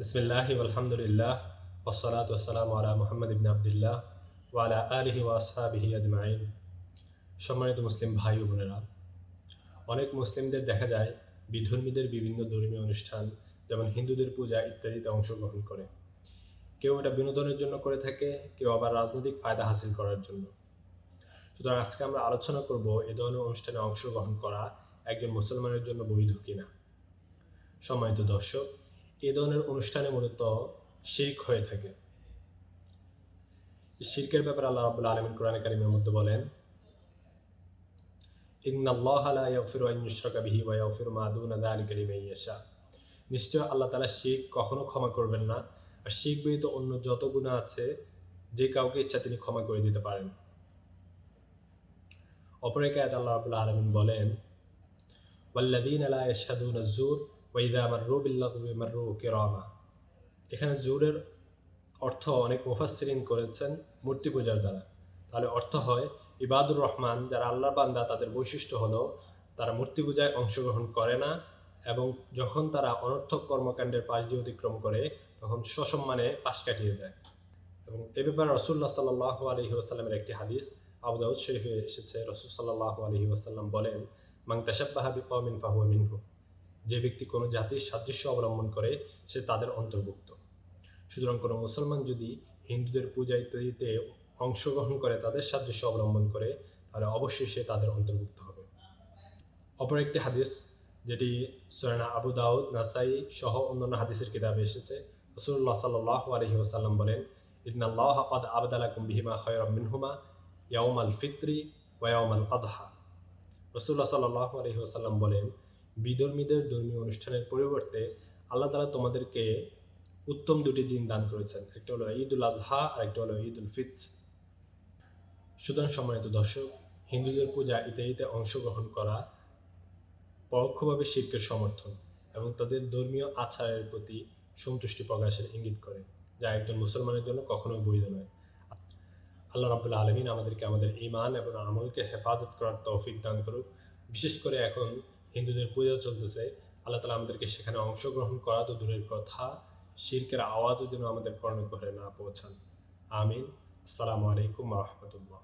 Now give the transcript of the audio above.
বিসমিল্লাহি আলহামদুলিল্লাহ ওসলাত ওসালাম আলা মোহাম্মদ ইবিন আবদুল্লাহ ওয়ালা আলিহি ওয়াসহাবিহি আজমাইন সম্মানিত মুসলিম ভাই ও বোনেরা, অনেক মুসলিমদের দেখা যায় বিধর্মীদের বিভিন্ন ধর্মীয় অনুষ্ঠান, যেমন হিন্দুদের পূজা ইত্যাদিতে অংশগ্রহণ করে। কেউ এটা বিনোদনের জন্য করে থাকে, কেউ আবার রাজনৈতিক ফায়দা হাসিল করার জন্য। সুতরাং আজকে আমরা আলোচনা করব এ ধরনের অনুষ্ঠানে অংশগ্রহণ করা একজন মুসলমানের জন্য বৈধ কিনা। সম্মানিত দর্শক এ ধরনের অনুষ্ঠানে মূলত শির্ক হয়ে থাকে। শির্কের ব্যাপারে আল্লাহ রাবুল্লাহ আলমিন কোরআন কারিমের মধ্যে বলেন নিশ্চয় আল্লাহ তাআলা শিখ কখনো ক্ষমা করবেন না। আর শিরক ব্যতীত অন্য যত গুণা আছে, যে কাউকে ইচ্ছা তিনি ক্ষমা করে দিতে পারেন। অপর এক আল্লাহ রাব্বুল আলামিন বলেন ওয়া ইযা মাররু বিল্লাগবি মাররু কিরামা এখানে জুরের অর্থ অনেক মুফাসসিরিন করেছেন মূর্তি পূজার দ্বারা। তাহলে অর্থ হয় ইবাদুর রহমান, যারা আল্লাহর বান্দা, তাদের বৈশিষ্ট্য হলো তারা মূর্তি পূজায় অংশগ্রহণ করে না এবং যখন তারা অনর্থক কর্মকাণ্ডের পাশ দিয়ে অতিক্রম করে, তখন সসম্মানে পাশ কাটিয়ে যায় এবং এ ব্যাপারে রসুল্লাহ সাল্লাহ আলহি আসাল্লামের একটি হাদিস আবুদাউদ শরীফে এসেছে। রসুল সাল্লাহ আলহি আসাল্লাম বলেন মাং তাসাব্বাহাবি কমিন ফাহুয়া মিনহু। যে ব্যক্তি কোনো জাতির সাদৃশ্য অবলম্বন করে, সে তাদের অন্তর্ভুক্ত। সুতরাং কোনো মুসলমান যদি হিন্দুদের পূজা ইত্যাদিতে অংশগ্রহণ করে, তাদের সাদৃশ্য অবলম্বন করে, তাহলে অবশ্যই সে তাদের অন্তর্ভুক্ত হবে। অপর একটি হাদিস, যেটি সৈনা আবু দাউদ, নাসাই সহ অন্যান্য হাদিসের কিতাবে এসেছে। রসুল্লাহ সাল্লাহ আলহি ওসাল্লাম বলেন ইদনাল্লাহ কদ আবদালাকুম বিহিমা খয়রম মিনহুমা ইয়াউম ফিত্রি ওয়াউম আল আদহা। রসুল্লাহ সাল্লাহ আলহি ওসাল্লাম বলেন বিধর্মীদের ধর্মীয় অনুষ্ঠানের পরিবর্তে আল্লাহ তালা তোমাদেরকে উত্তম দুটি দিন দান করেছেন। একটা হলো ঈদ উল আজহা আর একটা হলো ঈদ উল ফিত সুতরাং সম্মানিত দর্শক, হিন্দুদের পূজা ইত্যাদিতে অংশগ্রহণ করা পরোক্ষভাবে শিল্পের সমর্থন এবং তাদের ধর্মীয় আচারের প্রতি সন্তুষ্টি প্রকাশের ইঙ্গিত করে, যা একজন মুসলমানের জন্য কখনোই বৈধ নয়। আল্লাহ রাবুল্লাহ আলমিন আমাদেরকে আমাদের ইমান এবং আমলকে হেফাজত করার তৌফিক দান করুক। বিশেষ করে এখন হিন্দুদের পূজা চলতেছে, আল্লাহ তালা আমাদেরকে সেখানে অংশগ্রহণ করা তো দূরের কথা, শিরকের আওয়াজও যেন আমাদের কর্ণগরে না পৌঁছান। আমিন। আসসালামু আলাইকুম রহমতুল্লাহ।